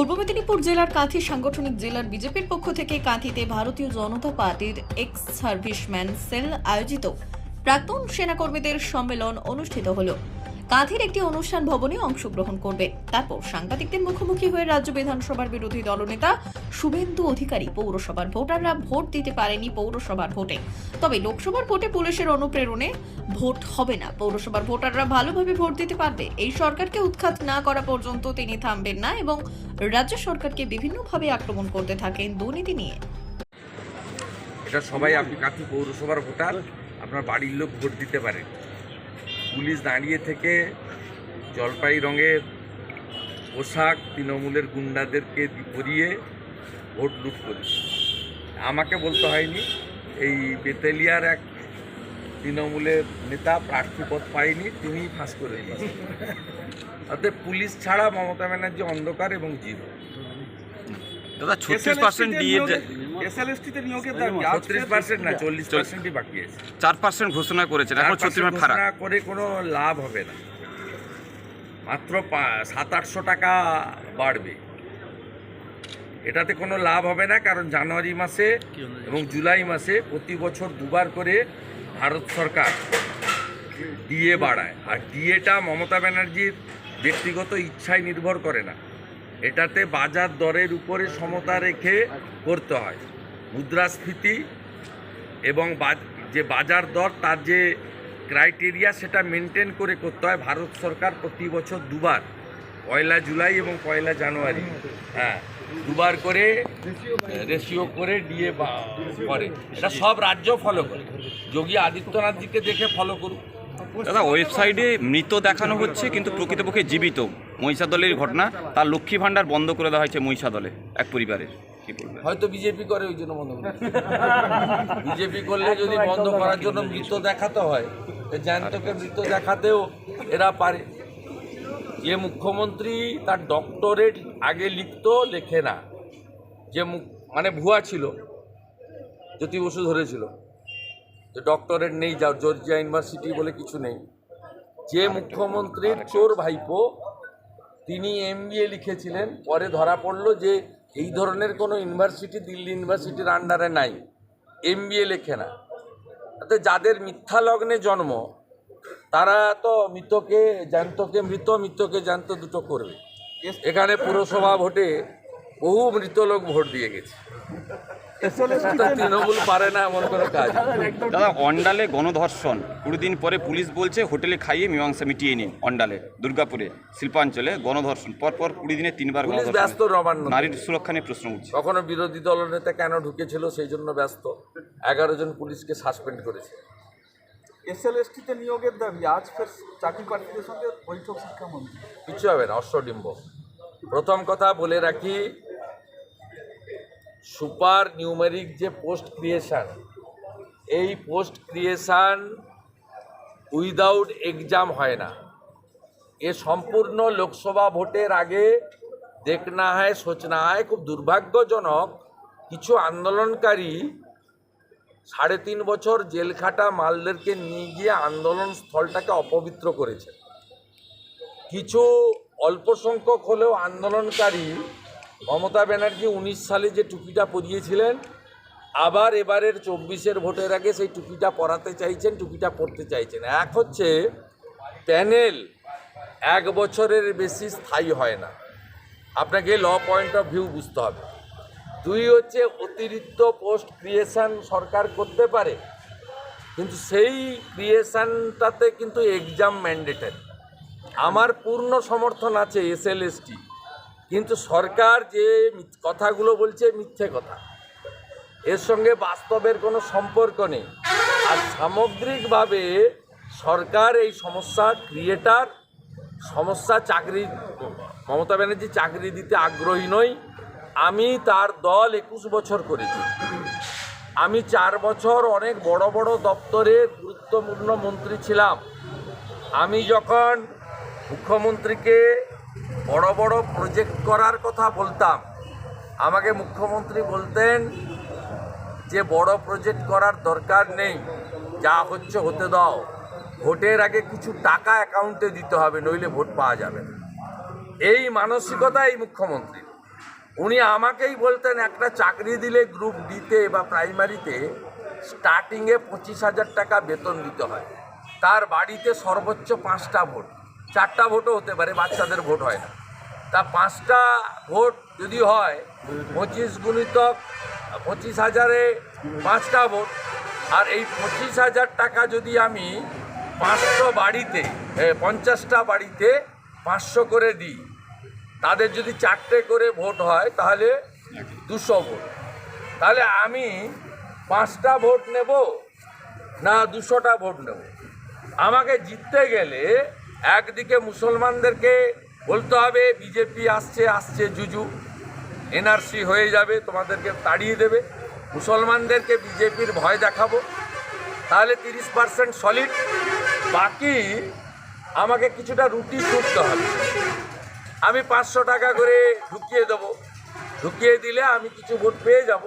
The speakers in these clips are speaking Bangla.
পূর্ব মেদিনীপুর জেলার কাঁথি সাংগঠনিক জেলার বিজেপির পক্ষ থেকে কাঁথিতে ভারতীয় জনতা পার্টির এক্স সার্ভিসম্যান সেল আয়োজিত প্রাক্তন সেনাকর্মীদের সম্মেলন অনুষ্ঠিত হলো। কাঁথির একটি অনুষ্ঠান ভবনে অংশগ্রহণ করবে তারপর সাংবাদিকদের মুখোমুখি হয়ে রাজ্য বিধানসভার বিরোধী দলনেতা শুভেন্দু অধিকারী পৌরসভার ভোটাররা ভোট দিতে পারেনি পৌরসভার ভোটে। তবে লোকসভার ভোটে পুলিশের অনুপ্রেরণে ভোট হবে না। পৌরসভার ভোটাররা ভালোভাবে ভোট দিতে পারবে। এই সরকারকে উৎখাত না করা পর্যন্ত তিনি থামবেন না এবং রাজ্য সরকারকে বিভিন্নভাবে আক্রমণ করতে থাকেন দুর্নীতি নিয়ে। এটা সবাই, আপনি কাঠি পৌরসভার ভোটার, আপনার বাড়ির লোক ভোট দিতে পারেন। পুলিশ দাঁড়িয়ে থেকে জলপাই রঙের পোশাক তৃণমূলের গুন্ডাদেরকে পরিয়ে ভোট লুট করেছে। আমাকে বলতে হয়নি, এই বেতেলিয়ার এক তৃণমূলের নেতা প্রার্থীপদ পায়নি, তিনিই ফাঁস করে দিয়েছেন। অতএব পুলিশ ছাড়া মমতা ব্যানার্জি অন্ধকার এবং জিরো। দাদা ছত্রিশ পার্সেন্ট দিয়ে এসএলএসটিতে নিয়োগের দাবি ছত্রিশ পার্সেন্ট না চল্লিশ পার্সেন্টই বাকি আছে। চার পার্সেন্ট ঘোষণা করেছেন এখন ছত্রিশ ফারাক করে কোনো লাভ হবে না। মাত্র সাত আটশো টাকা বাড়বে। এটাতে কোনো লাভ হবে না কারণ জানুয়ারি মাসে এবং জুলাই মাসে প্রতি বছর দুবার করে ভারত সরকার ডিএ বাড়ায়। আর ডিএটা মমতা ব্যানার্জির ব্যক্তিগত ইচ্ছায় নির্ভর করে না। এটাতে বাজার দরের উপরে সমতা রেখে করতে হয়। মুদ্রাস্ফীতি এবং যে বাজার দর, তার যে ক্রাইটেরিয়া সেটা মেনটেন করে করতে হয়। ভারত সরকার প্রতি বছর দুবার, পয়লা জুলাই এবং পয়লা জানুয়ারি। হ্যাঁ দুবার করে রেশিও করে ডিএ করে। এটা সব রাজ্য ফলো করে। যোগী আদিত্যনাথজিকে দেখে ফলো করুক দাদা ওয়েবসাইটে মৃত দেখানো হচ্ছে, কিন্তু প্রকৃতপক্ষে জীবিত। মহিষাদলের ঘটনা, তার লক্ষ্মী ভাণ্ডার বন্ধ করে দেওয়া হয়েছে মহিষাদলে, এক পরিবারের হয়তো বিজেপি করে ওই জন্য বন্ধ করে বিজেপি করলে যদি বন্ধ করার জন্য মৃত দেখাতে হয় জ্যান্তকে মৃত দেখাতেও এরা পারে। যে মুখ্যমন্ত্রী তার ডক্টরেট আগে লিখতো, লেখে না। যে মানে ভুয়া ছিল, জ্যোতি বসু ধরেছিল। যে ডক্টরেট নেই, যা জর্জিয়া ইউনিভার্সিটি বলে কিছু নেই। যে মুখ্যমন্ত্রীর চোর ভাইপো তিনি এমবিএ লিখেছিলেন। পরে ধরা পড়ল যে এই ধরনের কোনো ইউনিভার্সিটি দিল্লি ইউনিভার্সিটির আন্ডারে নাই। এমবিএ লেখে না। তাতে যাদের মিথ্যা লগ্নে জন্ম, তারা তো মৃতকে জ্যান্তকে মৃত, মৃতকে জ্যান্ত দুটো করবে। এখানে পুরসভা ভোটে বহু মৃত লোক ভোট দিয়ে গেছে। তৃণমূল পারে না এমন কোনো কাজ। দাদা অন্ডালে গণধর্ষণ। কুড়ি দিন পরে পুলিশ বলছে হোটেলে খাইয়ে মীমাংসা মিটিয়ে নিন অন্ডালে দুর্গাপুরে শিল্পাঞ্চলে গণধর্ষণ। পরপর কুড়ি দিনে তিনবার পুলিশ ব্যস্ত নবান্ন নারীর সুরক্ষা নিয়ে প্রশ্ন উঠছে। কখনো বিরোধী দলনেতা কেন ঢুকেছিল সেই জন্য ব্যস্ত। এগারো জন পুলিশকে সাসপেন্ড করেছে। এসএলএসটিতে নিয়োগের দাবি আজ ফের চাকরি প্রার্থীদের সঙ্গে বৈঠক শিক্ষামন্ত্রী। কিছু হবে না অশ্বডিম্ব প্রথম কথা বলে রাখি সুপার নিউমেরিক যে পোস্ট ক্রিয়েশন, এই পোস্ট ক্রিয়েশন উইদাউট এক্সাম হয় না। এ সম্পূর্ণ লোকসভা ভোটের আগে দেখনা হয় সোচনা হয় খুব দুর্ভাগ্যজনক কিছু আন্দোলনকারী সাড়ে তিন বছর জেল খাটা মালদেরকে নিয়ে গিয়ে আন্দোলন স্থলটাকে অপবিত্র করেছে। কিছু অল্প সংখ্যক হলেও আন্দোলনকারী মমতা ব্যানার্জি উনিশ সালে যে টুপিটা পরিয়েছিলেন, আবার এবারের চব্বিশের ভোটের আগে সেই টুপিটা পরাতে চাইছেন, টুপিটা পরতে চাইছেন। এক হচ্ছে, প্যানেল এক বছরের বেশি স্থায়ী হয় না। আপনাকে ল পয়েন্ট অফ ভিউ বুঝতে হবে। দুই হচ্ছে, অতিরিক্ত পোস্ট ক্রিয়েশন সরকার করতে পারে, কিন্তু সেই ক্রিয়েশনটাতে কিন্তু এক্সাম ম্যান্ডেটারি। আমার পূর্ণ সমর্থন আছে এসএলএসটি কিন্তু সরকার যে কথাগুলো বলছে মিথ্যে কথা। এর সঙ্গে বাস্তবের কোনো সম্পর্ক নেই। আর সামগ্রিকভাবে সরকার এই সমস্যা ক্রিয়েটার সমস্যা চাকরি, মমতা ব্যানার্জি চাকরি দিতে আগ্রহী নই। আমি তার দল একুশ বছর করেছি। আমি চার বছর অনেক বড় বড় দপ্তরে গুরুত্বপূর্ণ মন্ত্রী ছিলাম। আমি যখন মুখ্যমন্ত্রীকে বড় বড় প্রজেক্ট করার কথা বলতাম। আমাকে মুখ্যমন্ত্রী বলতেন যে, বড় প্রজেক্ট করার দরকার নেই, যা হচ্ছে হতে দাও। ভোটের আগে কিছু টাকা অ্যাকাউন্টে দিতে হবে, নইলে ভোট পাওয়া যাবে না। এই মানসিকতা এই মুখ্যমন্ত্রী উনি আমাকেই বলতেন, একটা চাকরি দিলে গ্রুপ ডিতে বা প্রাইমারিতে স্টার্টিংয়ে পঁচিশ হাজার টাকা বেতন দিতে হয়। তার বাড়িতে সর্বোচ্চ পাঁচটা ভোট। চারটা ভোটও হতে পারে, বাচ্চাদের ভোট হয় না। তা পাঁচটা ভোট যদি হয়, পঁচিশ গুণিতক পঁচিশ হাজারে পাঁচটা ভোট। আর এই পঁচিশ হাজার টাকা যদি আমি পাঁচশো বাড়িতে পঞ্চাশটা বাড়িতে পাঁচশো করে দিই, তাদের যদি চারটে করে ভোট হয়, তাহলে দুশো ভোট। তাহলে আমি পাঁচটা ভোট নেব না দুশোটা ভোট নেব? আমাকে জিততে গেলে একদিকে মুসলমানদেরকে বলতে হবে, বিজেপি আসছে আসছে জুজু, এনআরসি হয়ে যাবে, তোমাদেরকে তাড়িয়ে দেবে। মুসলমানদেরকে বিজেপির ভয় দেখাবো। তাহলে তিরিশ পার্সেন্ট সলিড বাকি আমাকে কিছুটা রুটি ছুটতে হবে। আমি পাঁচশো টাকা করে ঢুকিয়ে দেবো। ঢুকিয়ে দিলে আমি কিছু ভোট পেয়ে যাব।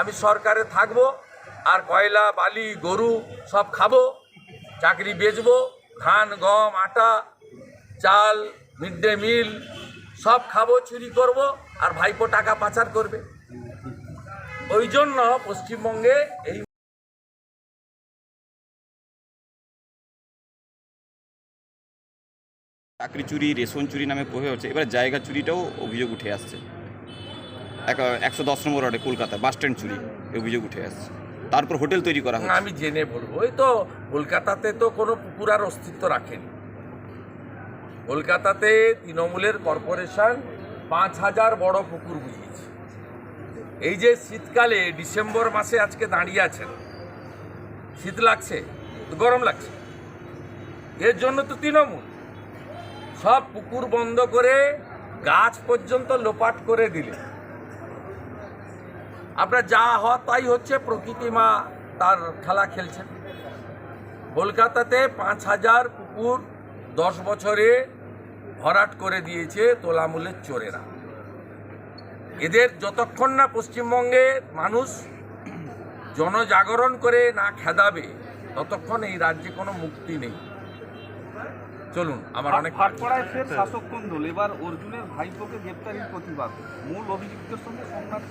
আমি সরকারে থাকব, আর কয়লা, বালি, গরু সব খাব, চাকরি বেচবো। ধান, গম, আটা, চাল মিড ডে মিল, সব খাব, চুরি করব আর ভাইপো টাকা পাচার করবে। ওই জন্য পশ্চিমবঙ্গে এই চাকরি চুরি, রেশন চুরি নামে প্রভাব হচ্ছে। এবার জায়গা চুরিটাও অভিযোগ উঠে আসছে। একশো দশ নম্বর ওয়ার্ডে কলকাতা বাস স্ট্যান্ড চুরি অভিযোগ উঠে আসছে। তারপর হোটেল তৈরি করা হচ্ছে। আমি জেনে বলব। ওই তো কলকাতাতে তো কোনো পুকুর আর অস্তিত্ব রাখেনি। কলকাতাতে তৃণমূলের কর্পোরেশন পাঁচ হাজার বড় পুকুর বুঝিয়েছে। এই যে শীতকালে ডিসেম্বর মাসে আজকে দাঁড়িয়ে আছেন, শীত লাগছে, গরম লাগছে, এর জন্য তো তৃণমূল। সব পুকুর বন্ধ করে গাছ পর্যন্ত লোপাট করে দিলে। আপনার যা হওয়া তাই হচ্ছে। প্রকৃতি মা তার খেলা খেলছেন। কলকাতাতে পাঁচ হাজার পুকুর দশ বছরে ভরাট করে দিয়েছে তোলামূলের চোরেরা। এদের যতক্ষণ না পশ্চিমবঙ্গের মানুষ জনজাগরণ করে না খেদাবে, ততক্ষণ এই রাজ্যে কোনো মুক্তি নেই। চলুন আমার অনেক ভাটপাড়ায় ফের শাসক কোন এবার অর্জুনের ভাইপোকে গ্রেপ্তারির প্রতিবাদ। মূল অভিযুক্তের সঙ্গে সোমনাথ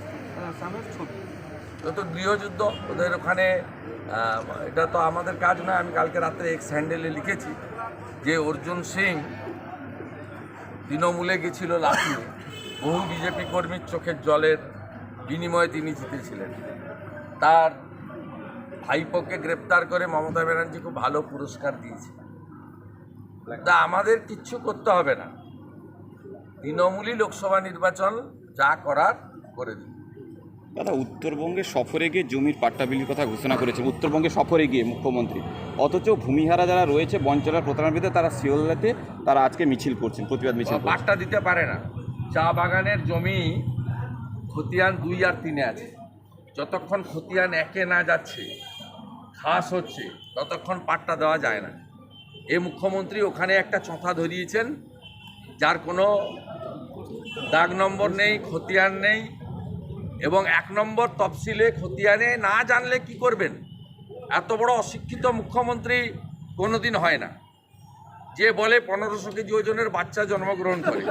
স্যামের ছবি। তো তো গৃহযুদ্ধ ওদের ওখানে এটা তো আমাদের কাজ নয় আমি কালকে রাত্রে এক্স হ্যান্ডেলে লিখেছি যে অর্জুন সিং তৃণমূলে গেছিল লাফিয়ে। বহু বিজেপি কর্মীর চোখের জলের বিনিময়ে তিনি জিতেছিলেন। তার ভাইপোকে গ্রেপ্তার করে মমতা ব্যানার্জি খুব ভালো পুরস্কার দিয়েছে তা আমাদের কিচ্ছু করতে হবে না। তৃণমূলই লোকসভা নির্বাচন যা করার করে দিন দাদা উত্তরবঙ্গে সফরে গিয়ে জমির পাট্টা বিলির কথা ঘোষণা করেছে। উত্তরবঙ্গে সফরে গিয়ে মুখ্যমন্ত্রী। অথচ ভূমিহারা যারা রয়েছে বঞ্চলার প্রতারণার বিরুদ্ধে তারা শিওলাতে তারা আজকে মিছিল করছেন প্রতিবাদ মিছিল পাট্টা দিতে পারে না। চা বাগানের জমি খতিয়ান দুই আর তিনে আছে। যতক্ষণ খতিয়ান একে না যাচ্ছে খাস হচ্ছে ততক্ষণ পাট্টা দেওয়া যায় না। এই মুখ্যমন্ত্রী ওখানে একটা চথা ধরিয়েছেন, যার কোনো দাগ নম্বর নেই, খতিয়ান নেই, এবং এক নম্বর তফসিলে খতিয়ানে না জানলে কি করবেন? এত বড় অশিক্ষিত মুখ্যমন্ত্রী কোনোদিন হয় না। যে বলে পনেরোশো কেজি ওজনের বাচ্চা জন্মগ্রহণ করে।